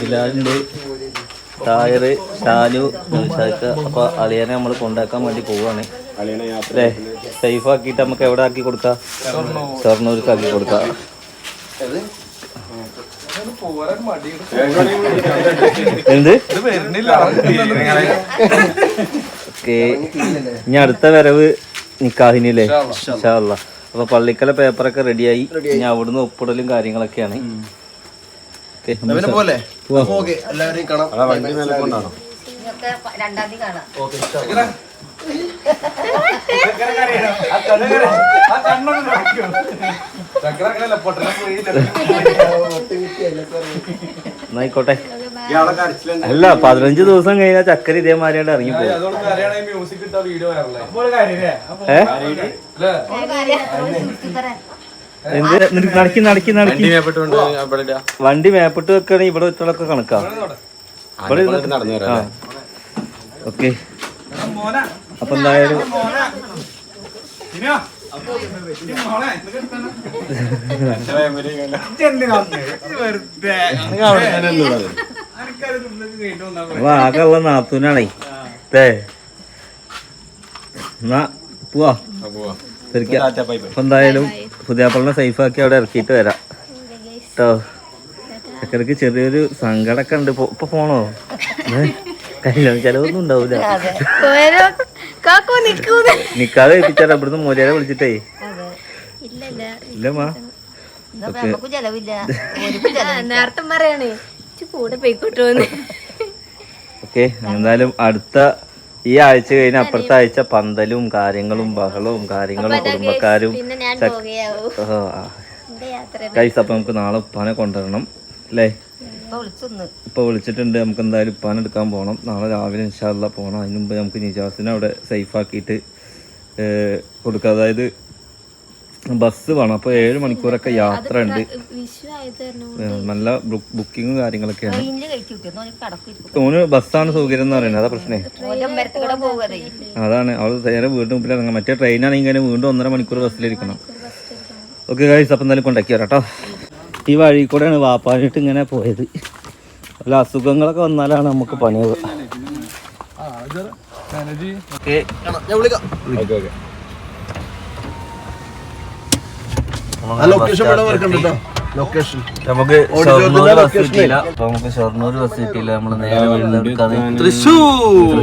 ബിലാലുണ്ട് തായറ് ഷാലു നൗഷാക്ക അപ്പൊ അളിയനെ നമ്മൾ കൊണ്ടാക്കാൻ വേണ്ടി പോവാണ്. അല്ലേ? സേഫ് ആക്കിയിട്ട് നമുക്ക് എവിടെ ആക്കി കൊടുക്കാം? ഷൊർണൂർക്ക് ആക്കി കൊടുക്കാം. എന്ത്? ഓക്കെ. ഇനി അടുത്ത വരവ് നിക്കാഹിനില്ലേ? ഇൻഷാല്ലാ അപ്പൊ പള്ളിക്കല പേപ്പറൊക്കെ റെഡിയായി ഇനി അവിടുന്ന് ഒപ്പിടലും കാര്യങ്ങളൊക്കെയാണ്. പോലെ ഓക്കെ എല്ലാവരെയും കാണാം. രണ്ടാം തീയതി കാണാം. എന്നായിക്കോട്ടെ. അല്ല പതിനഞ്ച് ദിവസം കഴിഞ്ഞാൽ ചക്കര ഇതേമാതിരിയാണ്ട് ഇറങ്ങി പോകും. ഏ? നിനക്ക് നടക്കി നടക്കി നടക്കി വണ്ടി മേപ്പിട്ട് വെക്കണേ ഇവിടെ വെച്ചോളൊക്കെ കണക്കാ. ഇവിടെ ആ ഓക്കെ. അപ്പൊ എന്തായാലും അപ്പൊ ആകെ ഉള്ള നാത്തൂനാണേ. ഏ എന്നാ പോവാ. ശരിക്കും. അപ്പൊ എന്തായാലും പുതിയാപ്പളിനെ സേഫാക്കി ആക്കി അവിടെ ഇറക്കിയിട്ട് വരാം. കേട്ടോ ചക്കരക്ക് ചെറിയൊരു സങ്കടമൊക്കെ ഉണ്ട്. ഇപ്പൊ പോണോ? കല്യാണം ചെലവൊന്നും ഉണ്ടാവൂല. നിക്കാതെ ഏൽപ്പിച്ചാലോ? ഇവിടുന്ന് മൂലരെ വിളിച്ചിട്ടേ. ഇല്ലമ്മാ. നേരത്തെ പറയണേ കൂടെ പോയിക്കോട്ടോന്ന്. ഓക്കെ എന്തായാലും അടുത്ത ഈ ആഴ്ച കഴിഞ്ഞ അപ്പുറത്തെ ആഴ്ച പന്തലും കാര്യങ്ങളും ബഹളവും കാര്യങ്ങളും കുടുംബക്കാരും കൈസ് അപ്പൊ നമുക്ക് നാളെ ഉപ്പാനെ കൊണ്ടുവരണം അല്ലേ? ഇപ്പൊ വിളിച്ചിട്ടുണ്ട് നമുക്ക് എന്തായാലും ഉപ്പാൻ എടുക്കാൻ പോകണം നാളെ രാവിലെ ഇൻഷാല്ല പോകണം അതിന് മുമ്പ് നമുക്ക് നിജാസിനെ അവിടെ സേഫ് ആക്കിയിട്ട് കൊടുക്കുക അതായത് ബസ് വേണം. അപ്പോൾ ഏഴ് മണിക്കൂറൊക്കെ യാത്ര ഉണ്ട്. നല്ല ബുക്കിങ്ങും കാര്യങ്ങളൊക്കെയാണ്. തോന് ബസ്സാണ് സൗകര്യം എന്ന് പറയുന്നത്. അതാ പ്രശ്നേ. അതാണ്. അവൾ നേരെ വീണ്ടും മുമ്പിൽ ഇറങ്ങാം മറ്റേ ട്രെയിനാണെങ്കിൽ ഇങ്ങനെ വീണ്ടും ഒന്നര മണിക്കൂർ ബസ്സിലിരിക്കണം ഓക്കെ കഴിച്ച് അപ്പം എന്തായാലും കൊണ്ടാക്കി വരാം കേട്ടോ ഈ വഴി കൂടെയാണ് വാപ്പാനായിട്ട് ഇങ്ങനെ പോയത്. അല്ല അസുഖങ്ങളൊക്കെ വന്നാലാണ് നമുക്ക് പണിയത് ഓക്കെ ഞാൻ വിളിക്കാം ആ ലൊക്കേഷൻ ഇവിടെ ലൊക്കേഷൻ നമുക്ക് ഷൊർണൂർ ബസ് കിട്ടിയില്ല അപ്പൊ നമുക്ക് ഷൊർണൂർ ബസ് കിട്ടിയില്ല നമ്മൾ നേരെ വീണ്ടെടുക്കാതെ തൃശ്ശൂർ.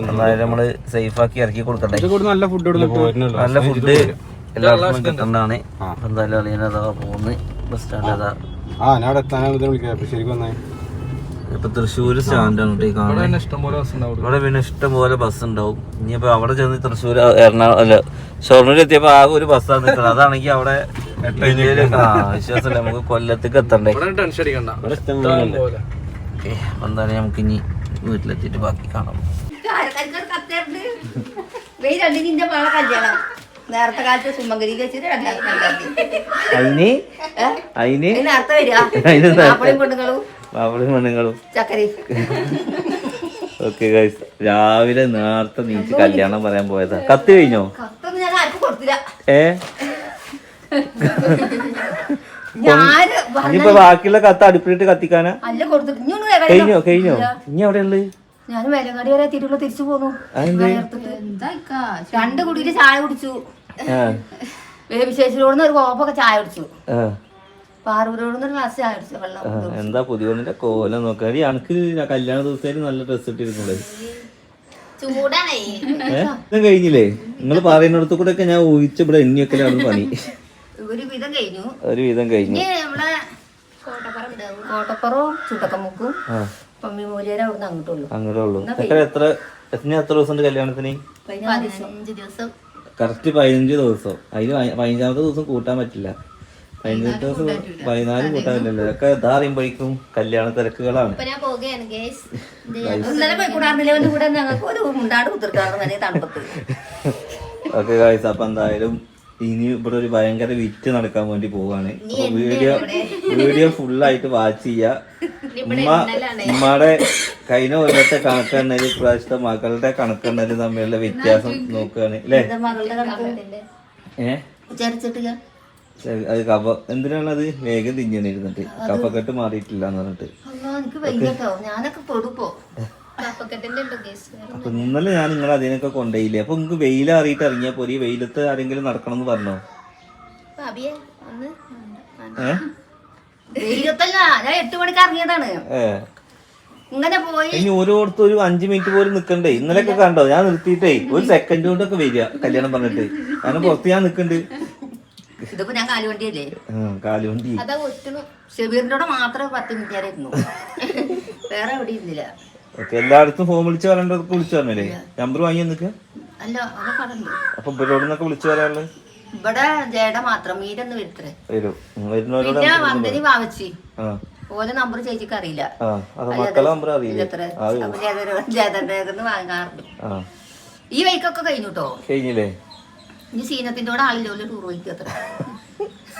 എന്നാലും നമ്മൾ സേഫ് ആക്കി ഇറക്കി കൊടുക്കട്ടെ. നല്ല ഫുഡ് നല്ല ഫുഡ് എല്ലാവർക്കും കിട്ടണ്ടാണ് എന്തായാലും എന്തായാലും അതാ പോകുന്നത് ബസ് സ്റ്റാൻഡ് അതാ. ആ ഞാൻ അവിടെ എത്താനാ വിളിക്കാം ശരിക്കും ഇപ്പൊ തൃശ്ശൂർ സ്റ്റാൻഡാണ് കേട്ടോ ഈ കാണുന്നത്. ഇവിടെ പിന്നെ ഇഷ്ടംപോലെ ബസ് ഉണ്ടാവും. ഇനിയിപ്പോ അവിടെ ചെന്ന് തൃശ്ശൂർ എറണാകുളം അല്ല ഷൊർണൂർ എത്തിയപ്പോ ആകെ ഒരു ബസ്സാണ് നിൽക്കുന്നത് അതാണെങ്കിൽ അവിടെ വിശ്വാസമില്ല നമുക്ക് കൊല്ലത്തേക്ക് എത്തണ്ടേ? എന്തായാലും നമുക്ക് ഇനി വീട്ടിലെത്തിയിട്ട് ബാക്കി കാണാം. നേരത്തെ കാലത്ത് സുമംഗലിയിൽ വെച്ചിട്ട് രണ്ടായിരത്തി അതിന് അതിന് അതിന് നേരത്തെ. വരിക പെണ്ണുങ്ങളും. അവളും പെണ്ണുങ്ങളും. ഓക്കെ ഗൈസ് രാവിലെ നേരത്തെ നീച്ച് കല്യാണം പറയാൻ പോയതാ. കത്ത് കഴിഞ്ഞോ? ഏ? ഇനിയിപ്പോ ബാക്കിയുള്ള കത്ത് അടുപ്പിലിട്ട് കത്തിക്കാനാ? കഴിഞ്ഞോ കഴിഞ്ഞോ? ഇനി എവിടെ ഉള്ളത് ഞാൻ വേലങ്ങാടി വരെ എത്തിയിട്ടുള്ള തിരിച്ചു പോന്നു? രണ്ട് കുടിയിൽ ചായ കുടിച്ചു. ഒരു കോപ്പൊക്കെ ചായ കുടിച്ചു. എന്താ പുതിയ കോലം നോക്കാടി അനക്ക് കല്യാണ ദിവസത്തിൽ നല്ല ഡ്രസ് ഇട്ടിരുന്നുള്ളത് ഇതും കഴിഞ്ഞില്ലേ? നിങ്ങൾ പറയുന്നിടത്ത് കൂടെ ഒക്കെ ഞാൻ ഊഹിച്ച ഇവിടെ എണ്ണിയൊക്കെയാണ് പണി. ഒരു വിധം കഴിഞ്ഞു. ഒരു വിധം കഴിഞ്ഞു നമ്മളെ കോട്ടപ്പുറവും ചുട്ടക്കമുക്കും ആ. പമ്മി മൂലിയരെ അവിടുന്ന് അങ്ങോട്ടുള്ളൂ. അങ്ങനെ ഉള്ളു. എത്ര എത്ര ദിവസം കല്യാണത്തിന്? പതിനഞ്ച് ദിവസം. കറക്റ്റ് പതിനഞ്ച് ദിവസം. അതിന് പതി- പതിനഞ്ചാമത്തെ ദിവസം കൂട്ടാൻ പറ്റില്ല. പതിനഞ്ച് ദിവസം പതിനാല് കൂട്ടാനില്ലല്ലോ ഒക്കെ ഇതാ അറിയുമ്പോഴേക്കും കല്യാണ തിരക്കുകളാണ്. ഓക്കെ ഗായ്സ് അപ്പൊ എന്തായാലും ഇനി ഇവിടെ ഒരു ഭയങ്കര വിറ്റ് നടക്കാൻ വേണ്ടി പോവാണ് വീഡിയോ വീഡിയോ ഫുള്ളായിട്ട് വാച്ച് ചെയ്യാ ഉമ്മ ഉമ്മയുടെ കഴിഞ്ഞ കൊല്ലത്തെ കണക്കെണ്ണൽ ഇപ്രാവശ്യത്തെ മകളുടെ കണക്കെണ്ണൽ തമ്മിലുള്ള വ്യത്യാസം നോക്കുകയാണ് അല്ലേ? എന്റെ കണക്ക് എന്തിനാണ് അത് കഫ എന്തിനാണത്? വേഗം തിന്നണിരുന്നിട്ട് കഫക്കെട്ട് മാറിയിട്ടില്ല എന്ന് പറഞ്ഞിട്ട്. അയ്യോ എനിക്ക് വയ്യട്ടോ. ഞാനൊക്കെ പെടുപ്പോ അപ്പൊ ഇന്നലെ ഞാൻ നിങ്ങൾ അതിനൊക്കെ കൊണ്ടുപോയില്ലേ അപ്പൊ നിങ്ങൾക്ക് വെയിലറിയിട്ട് ഇറങ്ങിയ ഈ വെയിലത്ത് ആരെങ്കിലും നടക്കണം എന്ന് പറഞ്ഞോ ഇനി ഓരോരുത്തർ ഒരു അഞ്ചു മിനിറ്റ് പോലും നിക്കണ്ടേ? ഇന്നലെയൊക്കെ കണ്ടോ? ഞാൻ നിർത്തിയിട്ടേ. ഒരു സെക്കൻഡ് കൊണ്ടൊക്കെ വരിക കല്യാണം പറഞ്ഞിട്ട്. കാരണം പുറത്ത് ഞാൻ നിക്കണ്ട്. ഇതിപ്പോ ഞാൻ കാലുവണ്ടിയല്ലേ? ഉം, കാലുവണ്ടി. അതാ ഒറ്റണു ഷെബീറിന്റെ കൂടെ മാത്രമേ പത്ത് മിനിറ്റ് വരെ ഇരുന്നു വേറെ എവിടെ ഇരുന്നില്ല ഓക്കെ എല്ലായിടത്തും ഫോൺ വിളിച്ചു പറയേണ്ടതൊക്കെ വിളിച്ചു പറഞ്ഞല്ലേ നമ്പർ വാങ്ങി നിൽക്കുക അല്ല അപ്പൊ ഇവരോട് നിന്നൊക്കെ വിളിച്ചു പറയാനുള്ളത് ഇവിടെ ജേട മാത്രം മീരൊന്ന് വരുത്തേ വരും. ഉം, വരുന്നവരോട് പിന്നെ വന്ദനി വാവച്ചി. ആ. ഓലെ നമ്പർ ചേച്ചിക്ക് അറിയില്ല. ജേതന്റെ വാങ്ങാറുണ്ട്. ഈ വൈക്കൊക്കെ കഴിഞ്ഞു കേട്ടോ കഴിഞ്ഞില്ലേ? ഇനി സീനത്തിന്റെ കൂടെ ആളില്ല ടൂർ പോയിട്ട് അത്ര.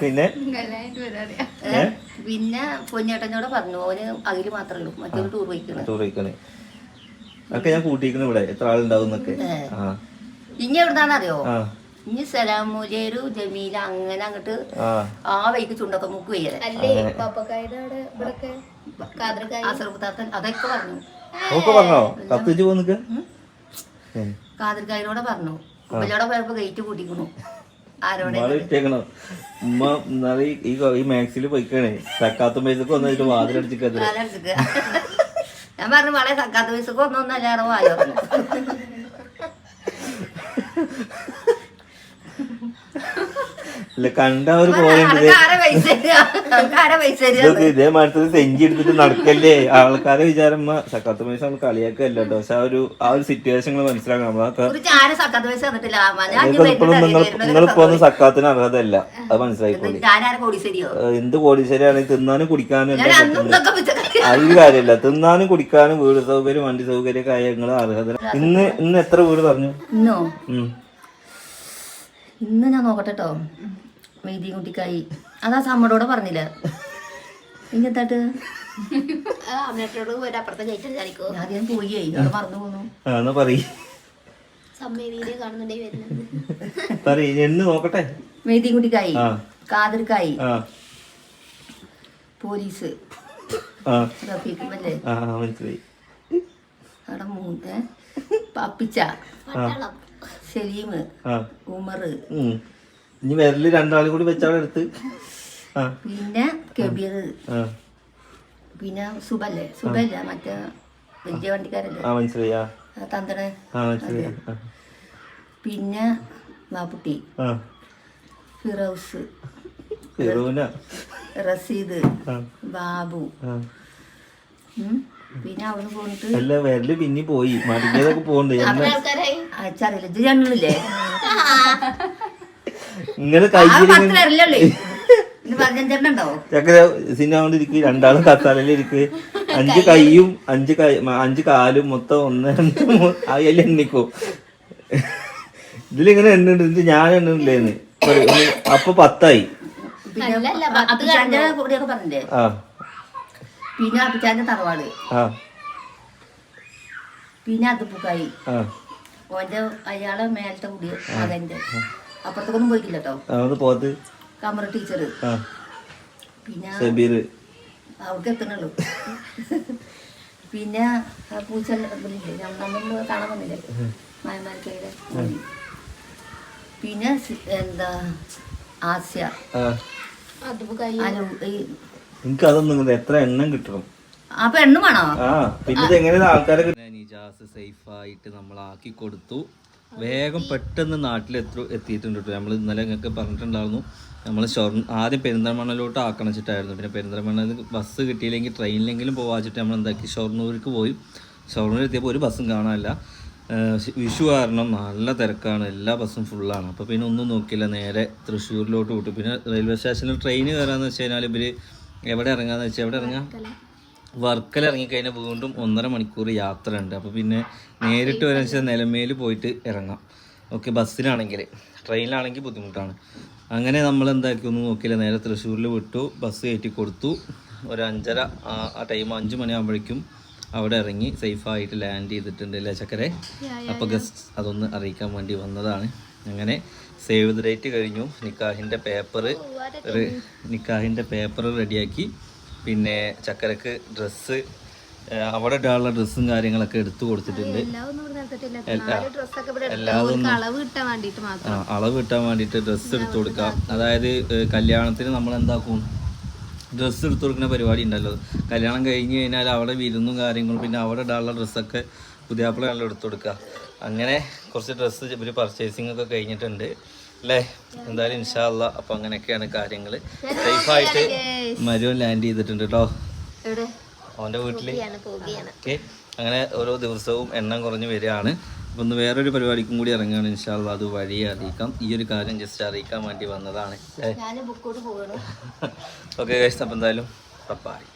പിന്നെ? പിന്നെ പൊന്നേട്ടനോട് പറഞ്ഞു ഓന് അതിൽ മാത്രമേ ഉള്ളൂ. മറ്റൊരു ടൂർ പോയിക്കണ്. അതൊക്കെ ഞാൻ ഇവിടെ. എത്ര ആളുണ്ടാവും എന്നൊക്കെ ആ. ഇനി എവിടുന്നാണെന്നറിയോ? ഇനി സലാമൂലേരു ജമീല അങ്ങനെ അങ്ങോട്ട് ആ. വൈക്ക് ചുണ്ടൊക്കെ മുക്ക് ആശ്രമത്താത്തൻ അതൊക്കെ പറഞ്ഞു. ഒക്കെ പറഞ്ഞോ. കുമ്പലോടെ പോയപ്പോ ഗേറ്റ് കൂട്ടിക്കണു ആരോടെ? ഉമ്മാൾ ഇട്ടേക്കണോ. ഉമ്മ ഇന്നാൾ ഈ- ഈ മാക്സിൽ പോയിക്കണേ. തക്കാത്ത പൈസക്ക് വന്നിട്ട് വാതിലടിച്ചിക്കത് ഞാൻ പറഞ്ഞു വളരെ തക്കാത്ത പൈസക്ക് ഒന്നൊന്നും അല്ലാതെ കണ്ട ഒരു പോയിന്റ്? ഇതൊക്കെ ഇതേ. മരത്തിൽ സെഞ്ചി എടുത്തിട്ട് നടക്കല്ലേ? ആൾക്കാരെ വിചാരം സക്കാത്ത പൈസ നമ്മൾ കളിയാക്കല്ലോ പക്ഷെ ആ ഒരു ആ ഒരു സിറ്റുവേഷങ്ങൾ മനസ്സിലാക്കാം നിങ്ങൾ. നിങ്ങളിപ്പോ ഒന്നും സക്കാത്തിന് അർഹതല്ല അത് മനസ്സിലായിക്കോളി എന്ത് കോടീശ്വരിയാണെങ്കിൽ തിന്നാനും കുടിക്കാനും ഞാൻ എല്ലാം അന്നും പറ്റുന്നുണ്ട് ഇതൊക്കെ പിച്ചക്കാരി അത് കാര്യമില്ല. തിന്നാനും കുടിക്കാനും വീട് സൗകര്യം വണ്ടി സൗകര്യം ഒക്കെ ആയ നിങ്ങൾ അർഹത ഇന്ന് ഇന്ന് എത്ര വീട് പറഞ്ഞു? ഇന്നോ? ഇന്ന് ഞാൻ നോക്കട്ടെ കേട്ടോ മെയ്തി കുട്ടിക്കായി അതാ സമ്മടോടെ പറഞ്ഞില്ല? ഇങ്ങത്താട്ട് അമ്മേട്ടോട് പോയിട്ട് അപ്പുറത്തെ കയറ്റം ആദ്യം പോയി അവിടെ മറന്നു പോന്നു. പറയ്. നോക്കട്ടെ? മെയ്തി കുട്ടിക്കായി ആ. കാതിർക്കായി. ആ. പോലീസ്. അവിടെ മൂന്ന് പപ്പിച്ച. പട്ടാളം. സലീം. ആ. ഉമർ. ഇനി വിരൽ രണ്ടാളും കൂടി വെച്ചവിടെ എടുത്ത്. പിന്നെ കബീർ പിന്നെ സുബല്ലേ? സുബല്ല മറ്റേ വലിയ വണ്ടിക്കാരല്ലേ? ആ മനസ്സിലായി. ആ. ആ തന്തണ ആ മനസ്സിലായി. പിന്നെ മാപ്പുട്ടി. ഫിറോസ്. ഫിറോന? റസീദ്. ബാബു. പിന്നെ അവിടുന്ന് പോന്നിട്ട് അല്ല വരൽ പിന്നെ പോയി. മടങ്ങിയതൊക്കെ പോകണ്ടേ. ആൾക്കാരായി? അച്ഛറിയില്ല ഇത് രണ്ടില്ലേ ആ കയ്യിൽ സിനിമ ഇരിക്ക് രണ്ടാളും കത്താലയിലിരിക്ക് അഞ്ച് കൈയും അഞ്ച് കൈ അഞ്ച് കാലും മൊത്തം ഒന്ന് രണ്ട് മൂന്ന് അതിൽ എണ്ണിക്കോ. ഇതിലിങ്ങനെ എണ്ണിണ്ട് ഇത് ഞാൻ ഒന്ന് അപ്പൊ പത്തായി. പിന്നെ അപ്പിച്ചാന്റെ തറവാട്. ആ. പിന്നെ അതുപ്പുക്കായി ആ. ഓന്റെ അയാളെ മേലത്തെ കൂടി മകന്റെ അപ്പുറത്തേക്കൊന്നും പോയിട്ടില്ല കേട്ടോ അത് പോത്ത് കമറ ടീച്ചർ ആ. പിന്നെ അവർക്ക് എത്തണുള്ളൂ. പിന്നെ പൂച്ച നമ്മൾ കാണാൻ വന്നില്ലേ? മായമാർക്കയുടെ പിന്നെ എന്താ ആസ്യ. എനിക്ക് അതൊന്നും എത്ര എണ്ണം കിട്ടണം. ആ പെണ്ണും വേണോ? ആ പിന്നെ ആൾക്കാരെ നിജാസ് സേഫായിട്ട് നമ്മൾ ആക്കി കൊടുത്തു. വേഗം പെട്ടെന്ന് നാട്ടിൽ എത്തു എത്തിയിട്ടുണ്ട് കേട്ടോ. നമ്മൾ ഇന്നലെ നിങ്ങൾക്ക് പറഞ്ഞിട്ടുണ്ടായിരുന്നു. നമ്മൾ ഷൊർണ ആദ്യം പെരിന്തൽമണ്ണയിലോട്ട് ആക്കണം വെച്ചിട്ടായിരുന്നു പിന്നെ പെരിന്തൽമണ്ണയിൽ ബസ് കിട്ടിയില്ലെങ്കിൽ ട്രെയിനിലെങ്കിലും പോവാച്ചിട്ട് നമ്മൾ എന്താക്കി? ഷൊർണൂർക്ക് പോയി. ഷൊർണൂർ എത്തിയപ്പോൾ ഒരു ബസ്സും കാണാനില്ല. വിഷു കാരണം നല്ല തിരക്കാണ്. എല്ലാ ബസ്സും ഫുള്ളാണ്. അപ്പോൾ പിന്നെ ഒന്നും നോക്കിയില്ല. നേരെ തൃശ്ശൂരിലോട്ട് വിട്ടു. പിന്നെ റെയിൽവേ സ്റ്റേഷനിൽ ട്രെയിൻ കയറാന്ന് വെച്ച് കഴിഞ്ഞാൽ ഇവർ എവിടെ ഇറങ്ങാന്ന് വെച്ചാൽ എവിടെ ഇറങ്ങാം? വർക്കല ഇറങ്ങിക്കഴിഞ്ഞാൽ വീണ്ടും ഒന്നര മണിക്കൂർ യാത്ര ഉണ്ട് അപ്പോൾ പിന്നെ നേരിട്ട് വരാൻ വെച്ചാൽ നിലമേൽ പോയിട്ട് ഇറങ്ങാം. ഓക്കെ ബസ്സിനാണെങ്കിൽ ട്രെയിനിലാണെങ്കിൽ ബുദ്ധിമുട്ടാണ്. അങ്ങനെ നമ്മൾ എന്താക്കി ഒന്നും നോക്കിയില്ല. നേരെ തൃശ്ശൂരിൽ വിട്ടു. ബസ് കയറ്റി കൊടുത്തു. ഒരു അഞ്ചര ആ- ടൈം അഞ്ച് മണിയാകുമ്പോഴേക്കും അവിടെ ഇറങ്ങി സേഫായിട്ട് ലാൻഡ് ചെയ്തിട്ടുണ്ട് അല്ലേ ചക്കരെ? അപ്പോൾ ഗസ്റ്റ് അതൊന്ന് അറിയിക്കാൻ വേണ്ടി വന്നതാണ്. അങ്ങനെ സേവ് ദ ഡേറ്റ് കഴിഞ്ഞു. നിക്കാഹിന്റെ പേപ്പർ നിക്കാഹിന്റെ പേപ്പർ റെഡിയാക്കി. പിന്നെ ചക്കരക്ക് ഡ്രസ്സ് അവിടെ ഇടാനുള്ള ഡ്രസ്സും കാര്യങ്ങളൊക്കെ എടുത്തു കൊടുത്തിട്ടുണ്ട്. എല്ലാം ഒന്നും ഇവിടെ നടത്തിയിട്ടില്ല എല്ലാ- നാല് ഡ്രസ്സൊക്കെ ഇവിടെ എടുത്ത് എല്ലാതൊന്നും ഓൾക്ക് അളവ് കിട്ടാൻ വേണ്ടിയിട്ട് ഡ്രസ്സ് എടുത്തു കൊടുക്കാം. അതായത് കല്യാണത്തിന് നമ്മൾ എന്താക്കും? ഡ്രസ്സ് എടുത്തു കൊടുക്കുന്ന പരിപാടി ഉണ്ടല്ലോ. കല്യാണം കഴിഞ്ഞ് കഴിഞ്ഞാൽ അവിടെ വിരുന്നും കാര്യങ്ങളും പിന്നെ അവിടെ ഇടാനുള്ള ഡ്രസ്സൊക്കെ പുതിയാപ്പിളയാണല്ലോ എടുത്തു കൊടുക്കുക. അങ്ങനെ കുറച്ച് ഡ്രസ്സ് ഒരു പർച്ചേസിംഗ് ഒക്കെ കഴിഞ്ഞിട്ടുണ്ട്. അല്ലേ എന്തായാലും ഇൻഷാല്ല അപ്പൊ അങ്ങനെയൊക്കെയാണ് കാര്യങ്ങൾ സേഫായിട്ട് മരുവൻ ലാൻഡ് ചെയ്തിട്ടുണ്ട് കേട്ടോ അവന്റെ വീട്ടിൽ. ഓക്കെ. അങ്ങനെ ഓരോ ദിവസവും എണ്ണം കുറഞ്ഞു വരികയാണ്. അപ്പം ഒന്ന് വേറൊരു പരിപാടിക്കും കൂടി ഇറങ്ങുകയാണ് ഇൻഷാല്ല അത് വഴിയെ അറിയിക്കാം. ഈ ഒരു കാര്യം ജസ്റ്റ് അറിയിക്കാൻ വേണ്ടി വന്നതാണ്. ഓക്കെ അപ്പൊ അപ്പം എന്തായാലും പപ്പായി